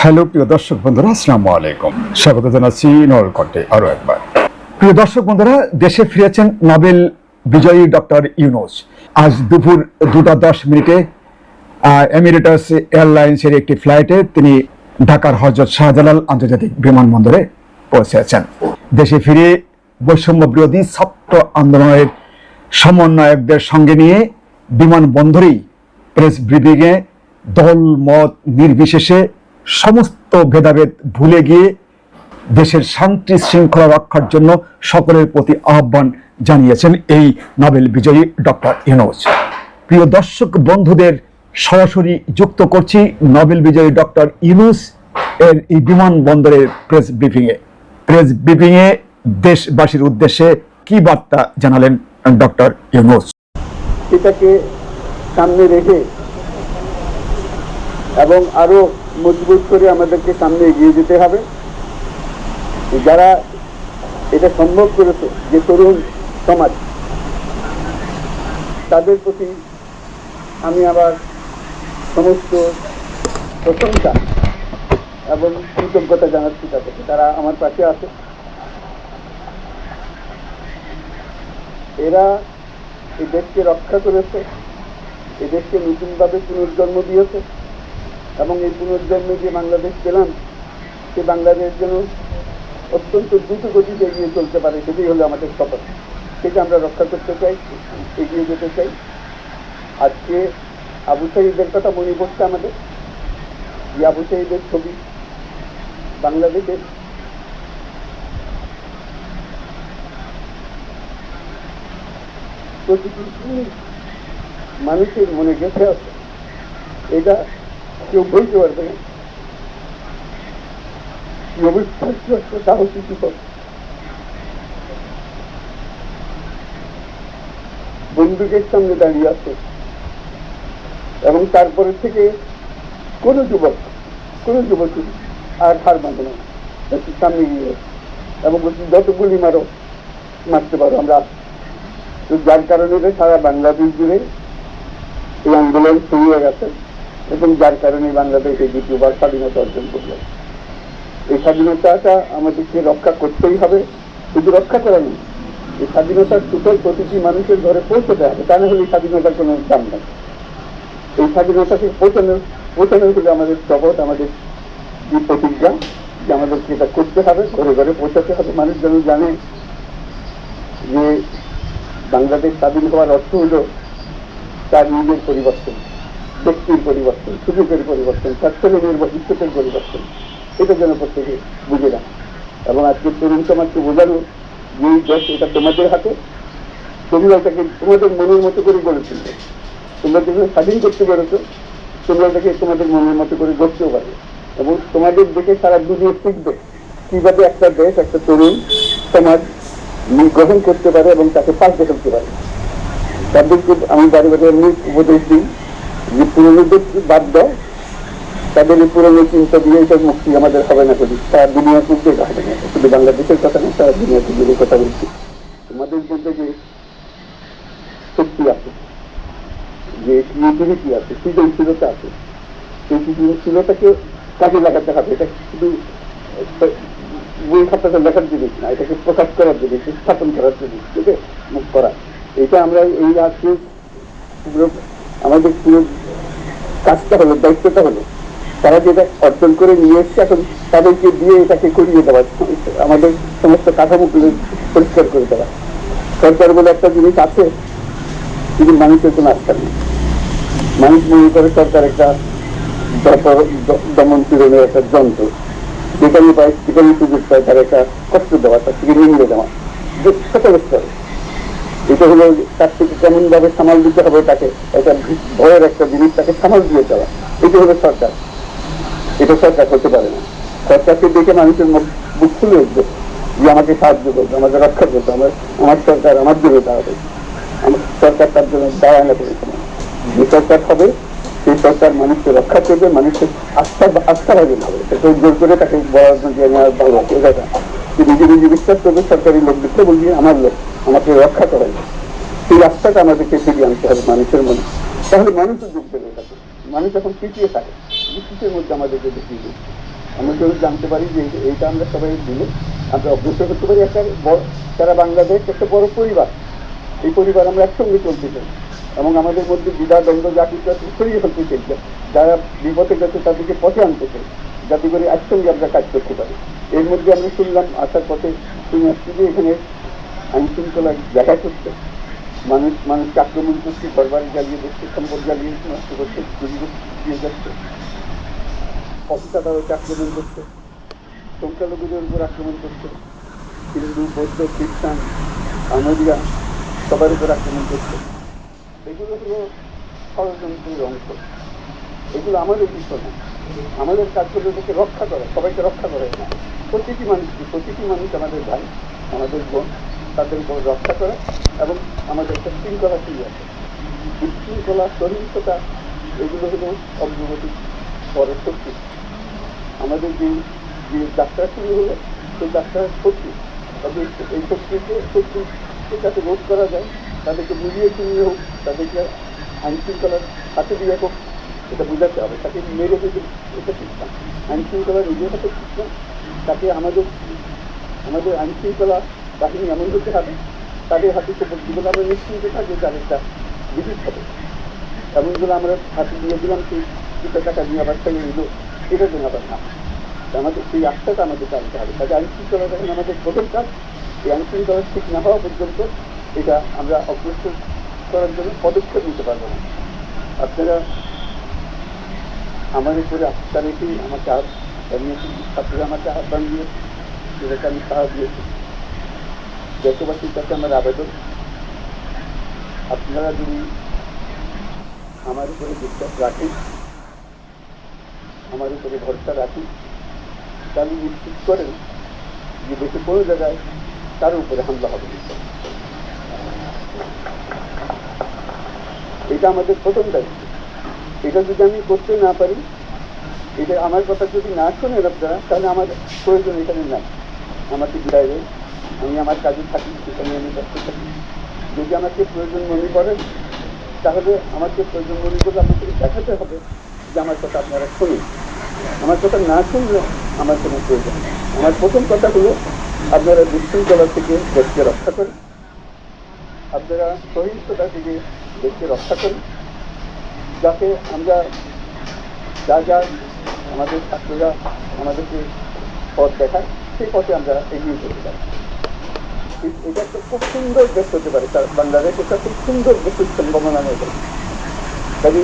Hello, প্রিয় দর্শক বন্ধুরা, আসসালামু আলাইকুম। স্বাগত জানাচ্ছি নরকণ্ঠে আরও একবার। প্রিয় দর্শক বন্ধুরা, দেশে ফিরেছেন নোবেল বিজয়ী ডক্টর ইউনুস। আজ দুপুর দুটা দশ মিনিটে এমিরেটাস এয়ারলাইন্সের একটি ফ্লাইটে তিনি ঢাকার হজরত শাহজালাল আন্তর্জাতিক বিমানবন্দরে পৌঁছেছেন। দেশে ফিরে বৈষম্য বিরোধী ছাত্র আন্দোলনের সমন্বয়কদের সঙ্গে নিয়ে বিমানবন্দরেই প্রেস ব্রিফিংয়ে দল মত নির্বিশেষে সমস্ত ভেদাভেদ ভুলে গিয়ে দেশের শান্তি শৃঙ্খলা রক্ষার জন্য সকলের প্রতি আহ্বান জানিয়েছেন এই নোবেল বিজয়ী ডক্টর ইউনুস। প্রিয় দর্শক বন্ধুদের, সরাসরি যুক্ত করছি নোবেল বিজয়ী ডক্টর ইউনুস এর এই বিমানবন্দরের প্রেস ব্রিফিংয়ে। প্রেস ব্রিফিংয়ে দেশবাসীর উদ্দেশ্যে কি বার্তা জানালেন ডক্টর ইউনুস? এটাকে সামনে রেখে এবং আরও মজবুত করে আমাদেরকে সামনে এগিয়ে যেতে হবে। যারা এটা সম্ভব করেছে, যে তরুণ সমাজ, তাদের প্রতি আমি আবার সমস্ত প্রশংসা এবং কৃতজ্ঞতা জানাচ্ছি তাদেরকে। তারা আমার পাশে আছে। এরা এই দেশকে রক্ষা করেছে এই দেশকে নতুনভাবে পুনর্জন্ম দিয়েছে। এবং এই পুনর্জন্মে যে বাংলাদেশ পেলাম, সে বাংলাদেশ যেন অত্যন্ত দ্রুত গতিতে এগিয়ে চলতে পারে, সেটাই হলো আমাদের শপথ। সেটা আমরা রক্ষা করতে চাই, এগিয়ে যেতে চাই। আজকে আবু সাইদের কথা মনে পড়ছে আমাদের, যে আবু সাইদের ছবি বাংলাদেশের প্রতিটি মানুষের মনে গেছে আছে এটা কেউ বলতে পারবে না। কি অবিশ্বাস্য সাহসী বন্দুকের সামনে দাঁড়িয়ে আছে। এবং তারপরে থেকে কোনো যুবক, কোনো যুবতী আর হার মানবে না। একটু সামনে গিয়ে এবং যত গুলি মারো, মারতে পারো আমরা। তো যার কারণে সারা বাংলাদেশ জুড়ে এই আন্দোলন শুরু হয়ে গেছে। এবং যার কারণে বাংলাদেশ দ্বিতীয়বার স্বাধীনতা অর্জন করল। এই স্বাধীনতাটা আমাদেরকে রক্ষা করতেই হবে। শুধু রক্ষা করা নেই, এই স্বাধীনতার সুতোর প্রতিটি মানুষের ঘরে পৌঁছতে হবে। তা না হলে এই স্বাধীনতার কোনো দাম নেই। এই স্বাধীনতাকে পৌঁছানো পৌঁছানো হলে আমাদের শপথ, আমাদের যে প্রতিজ্ঞা যে আমাদেরকে এটা করতে হবে, ঘরে ঘরে পৌঁছাতে হবে। মানুষ যেন জানে যে বাংলাদেশ স্বাধীন হওয়ার অর্থ হলো তার নিজের পরিবর্তন। ব্যক্তির পরিবর্তন, সুযোগের পরিবর্তন তার ছেলে মেয়ের পরিবর্তন, এটা যেন প্রত্যেকে বুঝে না এবং আজকে তরুণ সমাজকে বোঝানো যে দেশ এটা তোমাদের হাতে, তোমরা এটাকে তোমাদের মনের মতো করে গড়ে তুলবে। তোমরা যেভাবে স্বাধীন করতে পেরেছ, তোমরা এটাকে তোমাদের মনের মতো করে গড়তেও পারবে। এবং তোমাদের দেখে সারা দুনিয়া শিখবে কীভাবে একটা দেশ, একটা তরুণ সমাজ গ্রহণ করতে পারে এবং তাকে পাশ দেখাতে পারে। তাদেরকে আমি বাড়ি এমনি উপদেশ দিই যে পুরনোদের বাদ দেয়? তাদের এই পুরনো চিন্তা দিয়ে এসব মুক্তি আমাদের হবে না করি সারা দুনিয়া তুলতে হবে না শুধু বাংলাদেশের কথা না সারা দুনিয়া তুলতে কথা বলছি। তোমাদের মধ্যে যে শক্তি আছে, যে ক্রিয়েটিভিটি আছে, সৃজনশীলতা আছে, সেই সৃজনশীলতাকে কাজে লাগাতে হবে। এটা শুধু বই খাতাতে লেখার জিনিস না, এটাকে প্রকাশ করার জিনিস, স্থাপন করার জিনিস, ঠিক আছে? মুখ করা। এটা আমরা এই আজকে আমাদের পুরো কাজটা হলো, দায়িত্বটা হলো, তারা যেটা অর্জন করে নিয়ে এসছে, এখন তাদেরকে দিয়ে এটাকে করিয়ে দেওয়া, আমাদের সমস্ত কাঠামোগুলো পরিষ্কার করে দেওয়া। সরকার বলে একটা জিনিস আছে, কিন্তু মানুষের কোনো আস্থা নেই। মানুষ মনে করে সরকার একটা দমন পীড়নের একটা যন্ত্র, যেখানে পায় সেখানে সুযোগ পায়, তার একটা কষ্ট দেওয়া, তার থেকে নিয়ে দেওয়া। যে স্তরে এটা হলো তার থেকে কেমন ভাবে সামাল দিতে হবে তাকে একটা ভয়ের একটা জিনিস, তাকে সামাল দিয়ে দেওয়া। এটা হলো সরকার। এটা সরকার করতে পারে না। সরকারকে দেখে মানুষের বুক খুলে উঠবে যে আমাকে সাহায্য করবে, আমাকে রক্ষা করবে, আমার আমার সরকার আমার জন্য দাঁড়াবে আমার সরকার তার জন্য দাঁড়ায় না। যে সরকার হবে সেই সরকার মানুষকে রক্ষা করবে মানুষের আস্থা আস্থা ভাজন হবে সেটা জোর করে তাকে বলার জন্য যে আমার ভালো এটা নিজে নিজে বিশ্বাস করবে, সরকারি লোক দেখতে বলবি, আমার লোক। আমাকে রক্ষা করাই সেই রাস্তাটা আমাদেরকে ফিরিয়ে আনতে হবে মানুষের মনে তাহলে মানুষও যোগ দেবে এটাতে মানুষ এখন পিছিয়ে থাকে বিশ্বাসের মধ্যে আমাদেরকে দেখিয়ে দিচ্ছে আমরা কেউ জানতে পারি যে এইটা আমরা সবাই দিলে আমরা অগ্রসর করতে পারি। একটা বড় সারা বাংলাদেশ একটা বড় পরিবার। এই পরিবার আমরা একসঙ্গে চলতে চাই। এবং আমাদের মধ্যে দ্বিধা, দ্বন্দ্ব, যা কিছু আছে সরিয়ে ফেলতে চাই। যারা বিপদে গেছে তাদেরকে পথে আনতে চাই। যাতে করে একসঙ্গে আমরা কাজ করতে পারি। এর মধ্যে আমি শুনলাম আসার পথে শুনে আসছি যে এখানে আইন শৃঙ্খলা দেখা করছে মানুষ মানুষকে আক্রমণ করছে ঘর জ্বালিয়ে দিচ্ছে, সম্পদ জ্বালিয়ে নষ্ট করছে দিয়ে যাচ্ছে। অফিস আদালতে আক্রমণ করছে, সংখ্যালঘুদের উপর আক্রমণ করছে, হিন্দু, বৌদ্ধ, খ্রিস্টান, আমেরিকা, সবার উপর আক্রমণ করছে। এগুলো হলো ষড়যন্ত্রের অংশ। এগুলো আমাদের বিষয় না। আমাদের কাজ হলো এটাকে রক্ষা করা, সবাইকে রক্ষা করে না। প্রতিটি মানুষকে, প্রতিটি মানুষ আমাদের ভাই, আমাদের বোন তাদের উপর রক্ষা করা এবং আমাদের একটা শৃঙ্খলা ফিরে আছে। বিশৃঙ্খলা সহিংসতা, এগুলো হলো অগ্রগতি পরের শক্তি। আমাদের যে যে যাত্রা শুরু হলো, সেই যাত্রার শক্তি তবে এই- এই শক্তিকে শক্তিকে যাতে রোধ করা যায়, তাদেরকে বুঝিয়ে শুনিয়ে হোক, তাদেরকে আইন শৃঙ্খলার হাতে দিয়ে হোক, এটা বোঝাতে হবে। তাকে মেরে ফেলে এটা ঠিক না আইন শৃঙ্খলা নিজের হাতে ঠিক না তাকে আমাদের আমাদের আইন শৃঙ্খলা বাহিনী এমন হতে হবে তাদের হাতে খবর জীবন আমরা নিশ্চিন্ত থাকি তাদের একটা বিদ্যুৎ হবে। এমনগুলো আমরা হাতে দিয়ে দিলাম, সেই দুটো টাকা নিয়ে আবার ফেলে দিল, এটা যেন আবার না। আমাদের সেই আস্থাটা আমাদের জানতে হবে। তাদের আইন শৃঙ্খলা যখন আমাদের প্রথম কাজ, এই আইন শৃঙ্খলা ঠিক না হওয়া পর্যন্ত এটা আমরা অগ্রসর করার জন্য পদক্ষেপ নিতে পারব না। আপনারা আমার উপরে আস্থা রেখেই আমাকে ছাত্ররা আমাকে আহ্বান দিয়েছে সেটাকে আমি সাহস দিয়েছি। দেশবাসীর কাছে আমার আবেদন। আপনারা যদি আমার উপরে বিশ্বাস রাখেন, আমার উপরে ভরসা রাখেন, তাহলে নিশ্চিত করেন যে দেশে কোনো জায়গায় তার উপরে হামলা হবে। এটা আমাদের প্রথম দায়িত্ব। এটা যদি আমি করতে না পারি, এটা আমার কথা যদি না শোনেন আপনারা, তাহলে আমার প্রয়োজন এখানে নাই। আমাকে বিদায় দেয় আমি আমার কাজে থাকি সেখানে আমি ব্যস্ত থাকি। যদি আমাকে প্রয়োজন মনে করেন তাহলে আমাকে প্রয়োজন মনে করলে আপনাকে দেখাতে হবে যে আমার কথা আপনারা শোনেন। আমার কথা না শুনলে আমার কোনো প্রয়োজন আমার প্রথম কথা হলো, আপনারা বিশৃঙ্খলা থেকে দেশকে রক্ষা করেন। আপনারা সহিংসতা থেকে দেশকে রক্ষা করেন। যাতে আমরা যা যা আমাদের ছাত্ররা আমাদেরকে পথ দেখায়, সেই পথে আমরা এগিয়ে যেতে পারি। এটা একটা খুব সুন্দর দেশ হতে পারে। তার বাংলাদেশ একটা খুব সুন্দর দেশের সম্ভাবনা হয়ে পারে কাজে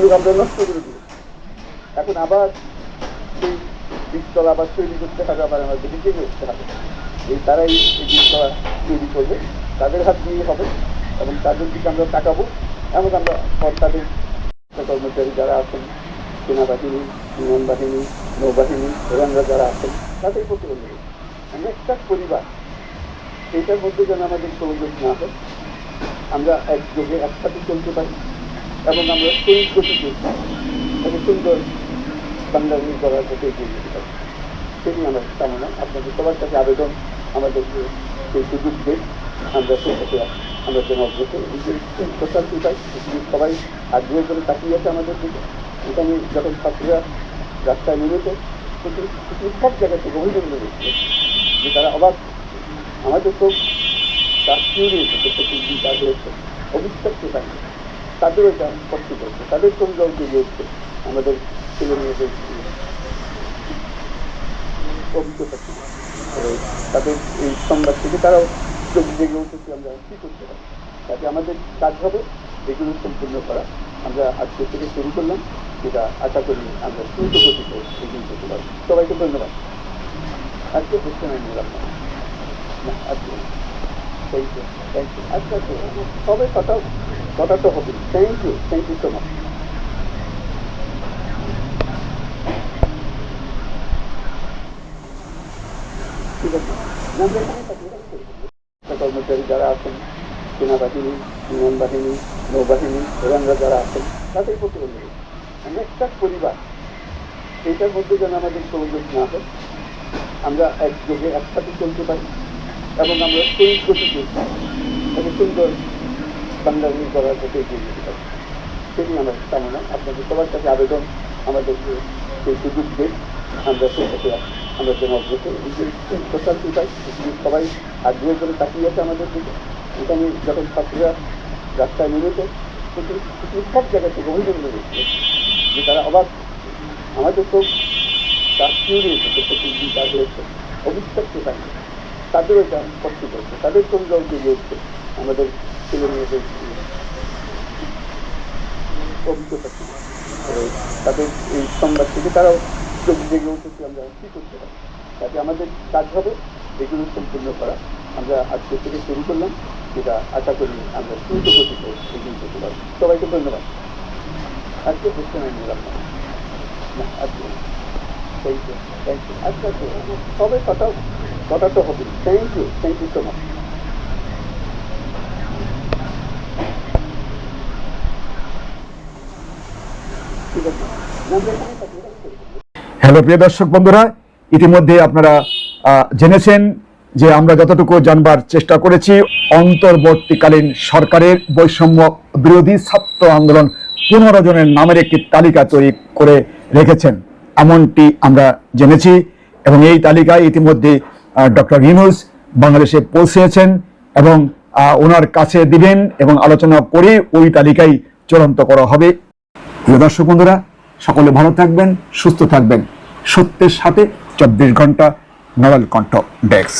এই আমরা নষ্ট করে দিই এখন আবার সেই বীজতলা আবার তৈরি করতে হবে আবার আমাদের দিকে করতে হবে। এই তারাই এই বীজতলা তৈরি করবে। তাদের হাত দিয়ে হবে এবং তাদের দিকে আমরা তাকাবো। এবং আমরা তাদের কর্মচারী যারা আছেন, সেনাবাহিনী বিমান বাহিনী নৌবাহিনী ওরানরা যারা আছেন, তাদের প্রতি আমরা একটা পরিবার এইটার মধ্যে যেন আমাদের সংযোগ না হয়, আমরা একযোগে একসাথে চলতে পারি এবং আমরা সেই গতিতে একটা সুন্দর বাংলাদেশ করার পথে এগিয়ে যেতে পারি। সেটি আমার কামনা। আপনাদের সবার কাছে আবেদন আমাদেরকে সেই সুযোগ দিন আমরা পথে আমরা যেন অগ্রসর যে সোশ্যাল সবাই আগ্রহ করে তাকিয়ে আছে আমাদের দিকে। এখানে যখন ছাত্ররা রাস্তায় নেমেছে সব জায়গা থেকে অভিনন্দন দিচ্ছে যে তারা অবাক আমাদের তো তার কিউরি এসেছে প্রতিদিন তার হয়েছে, অবিশ্বাস্য থাকে তাদেরও এটা কষ্ট করছে, তাদের সঙ্গেও জেগে উঠছে আমাদের ছেলে মেয়েদের অভিজ্ঞতা ছিল। তাদের এই সংবাদ থেকে তারাও চোখ জেগে উঠেছে, আমরা কি করতে পারি? তাতে আমাদের কাজ হবে, এগুলো সম্পূর্ণ করা। আমরা আজকে থেকে শুরু করলাম, যেটা আশা করি আমরা দ্রুত গতিতে এগিয়ে যেতে পারব। সবাইকে ধন্যবাদ। আজকে বুঝতে নাই নিলাম থ্যাংক আচ্ছা কথা কথা তো হবে thank you thank you so much ঠিক আছে। কর্মচারী যারা আছেন সেনাবাহিনী বিমান বাহিনী নৌবাহিনী ওরানরা যারা আছেন তাদের প্রতি অনুরোধ আমরা একটা পরিবার এইটার মধ্যে যেন আমাদের সংযোগ না হয় আমরা একযোগে একসাথে চলতে পারি এবং আমরা সেই গতিতে একটা সুন্দর বাংলাদেশ করার পথে এগিয়ে যেতে পারি সেটি আমার কামনা, আপনাদের সবার কাছে আবেদন আমাদেরকে সেই সুযোগ দিন আমরা সেটাকে আমরা জবাব দিতে সোশ্যাল পিপাই সবাই আগ্রহ করে তাকিয়ে আছে আমাদের দিকে এখানে যখন ছাত্রীরা রাস্তায় নেমেছে, কিন্তু সব জায়গা থেকে অভিযোগ লেগেছে যে তারা অবাক। আমাদের তো তার কিউরিয়েছে প্রত্যেকদিন কাজ হয়েছে। থাকে তাদেরও কষ্ট করছে তাদের সঙ্গেও জেগে উঠছে আমাদের ছেলে মেয়েদের অভিজ্ঞতা তাদের এই সংবাদ থেকে তারাও চোখ জেগে উঠেছে আমরা কী করতে পারি? তাতে আমাদের কাজ হবে এগুলো সম্পূর্ণ করা। আমরা আজকে থেকে শুরু করলাম যেটা আশা করি আমরা দ্রুত গতিতে এগিয়ে যেতে পারব। সবাইকে ধন্যবাদ। আজকে বুঝতে নাই নিলাম না, আজকে থ্যাংক ইউ থ্যাংক ইউ আচ্ছা আচ্ছা সবাই কথা মাচ ঠিক আছে। না, আমরা এখানে থাকি, রাখছি। হ্যালো প্রিয় দর্শক বন্ধুরা ইতিমধ্যে আপনারা জেনেছেন যে আমরা যতটুকু জানবার চেষ্টা করেছি অন্তর্বর্তীকালীন সরকারের বৈষম্য বিরোধী ছাত্র আন্দোলন পনেরো জনের নামের একটি তালিকা তৈরি করে রেখেছেন। এমনটি আমরা জেনেছি এবং এই তালিকায় ইতিমধ্যে ডক্টর ইউনুস বাংলাদেশে পৌঁছেছেন এবং ওনার কাছে দিবেন এবং আলোচনা করে ওই তালিকায় চূড়ান্ত করা হবে। দর্শক বন্ধুরা, সকলে ভালো থাকবেন, সুস্থ থাকবেন। সত্যের সাথে চব্বিশ ঘণ্টা নরাল কণ্ঠ ডেস্ক।